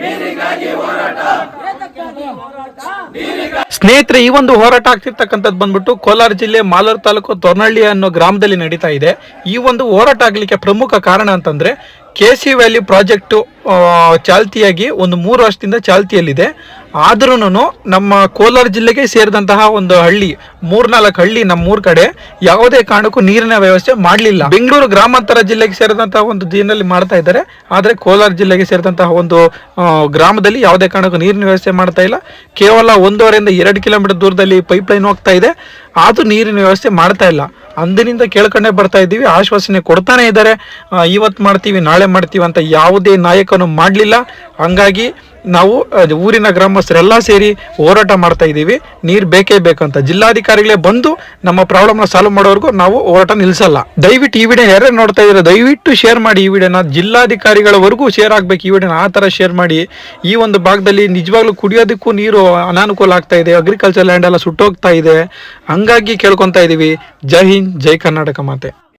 ನೀರಿಗಾಗಿ ಹೋರಾಟ. ಸ್ನೇಹಿತರೆ ಈ ಒಂದು ಹೋರಾಟ ಆಗ್ತಿರ್ತಕ್ಕಂಥದ್ದು ಬಂದ್ಬಿಟ್ಟು ಕೋಲಾರ ಜಿಲ್ಲೆ ಮಾಲೂರು ತಾಲೂಕು ತೊರ್ನಳ್ಳಿ ಅನ್ನೋ ಗ್ರಾಮದಲ್ಲಿ ನಡೀತಾ ಇದೆ. ಈ ಒಂದು ಹೋರಾಟ ಆಗ್ಲಿಕ್ಕೆ ಪ್ರಮುಖ ಕಾರಣ ಅಂತಂದ್ರೆ ಕೆ ಸಿ ವ್ಯಾಲಿ ಪ್ರಾಜೆಕ್ಟು ಚಾಲ್ತಿಯಾಗಿ ಒಂದು ಮೂರು ವರ್ಷದಿಂದ ಚಾಲ್ತಿಯಲ್ಲಿದೆ. ಆದ್ರೂ ನಮ್ಮ ಕೋಲಾರ ಜಿಲ್ಲೆಗೆ ಸೇರಿದಂತಹ ಒಂದು ಹಳ್ಳಿ, ಮೂರ್ನಾಲ್ಕು ಹಳ್ಳಿ ನಮ್ಮ ಮೂರ್ ಕಡೆ ಯಾವುದೇ ಕಾರಣಕ್ಕೂ ನೀರಿನ ವ್ಯವಸ್ಥೆ ಮಾಡಲಿಲ್ಲ. ಬೆಂಗಳೂರು ಗ್ರಾಮಾಂತರ ಜಿಲ್ಲೆಗೆ ಸೇರಿದಂತಹ ಒಂದು ದಿನದಲ್ಲಿ ಮಾಡ್ತಾ ಇದ್ದಾರೆ. ಆದರೆ ಕೋಲಾರ ಜಿಲ್ಲೆಗೆ ಸೇರಿದಂತಹ ಒಂದು ಗ್ರಾಮದಲ್ಲಿ ಯಾವುದೇ ಕಾರಣಕ್ಕೂ ನೀರಿನ ವ್ಯವಸ್ಥೆ ಮಾಡ್ತಾ ಇಲ್ಲ. ಕೇವಲ ಒಂದೂವರೆಯಿಂದ ಎರಡು ಕಿಲೋಮೀಟರ್ ದೂರದಲ್ಲಿ ಪೈಪ್ ಲೈನ್ ಹೋಗ್ತಾ ಇದೆ. ಆದರೂ ನೀರಿನ ವ್ಯವಸ್ಥೆ ಮಾಡ್ತಾ ಇಲ್ಲ. ಅಂದಿನಿಂದ ಕೇಳ್ಕೊಂಡೇ ಬರ್ತಾ ಇದ್ದೀವಿ. ಆಶ್ವಾಸನೆ ಕೊಡ್ತಾನೆ ಇದ್ದಾರೆ. ಇವತ್ತು ಮಾಡ್ತೀವಿ, ನಾಳೆ ಮಾಡ್ತೀವಿ ಅಂತ ಯಾವುದೇ ನಾಯಕನು ಮಾಡಲಿಲ್ಲ. ಹಂಗಾಗಿ ನಾವು ಊರಿನ ಗ್ರಾಮಸ್ಥರೆಲ್ಲ ಸೇರಿ ಹೋರಾಟ ಮಾಡ್ತಾ ಇದ್ದೀವಿ. ನೀರು ಬೇಕೇ ಬೇಕಂತ ಜಿಲ್ಲಾಧಿಕಾರಿಗಳೇ ಬಂದು ನಮ್ಮ ಪ್ರಾಬ್ಲಮ್ನ ಸಾಲ್ವ್ ಮಾಡೋವರೆಗೂ ನಾವು ಹೋರಾಟ ನಿಲ್ಲಿಸಲ್ಲ ದಯವಿಟ್ಟು ಈ ವಿಡಿಯೋ ಯಾರ್ಯಾರು ನೋಡ್ತಾ ಇದ್ರೆ ದಯವಿಟ್ಟು ಶೇರ್ ಮಾಡಿ ಈ ವಿಡಿಯೋನ. ಜಿಲ್ಲಾಧಿಕಾರಿಗಳವರೆಗೂ ಶೇರ್ ಆಗಬೇಕು ಈ ವಿಡಿಯೋನ. ಆ ಥರ ಶೇರ್ ಮಾಡಿ. ಈ ಒಂದು ಭಾಗದಲ್ಲಿ ನಿಜವಾಗ್ಲೂ ಕುಡಿಯೋದಕ್ಕೂ ನೀರು ಅನಾನುಕೂಲ ಆಗ್ತಾ ಇದೆ. ಅಗ್ರಿಕಲ್ಚರ್ ಲ್ಯಾಂಡ್ ಎಲ್ಲ ಸುಟ್ಟೋಗ್ತಾ ಇದೆ. ಹಂಗಾಗಿ ಕೇಳ್ಕೊತಾ ಇದ್ದೀವಿ ಜೈ ಹಿಂದ್, ಜೈ ಕರ್ನಾಟಕ ಮಾತೆ.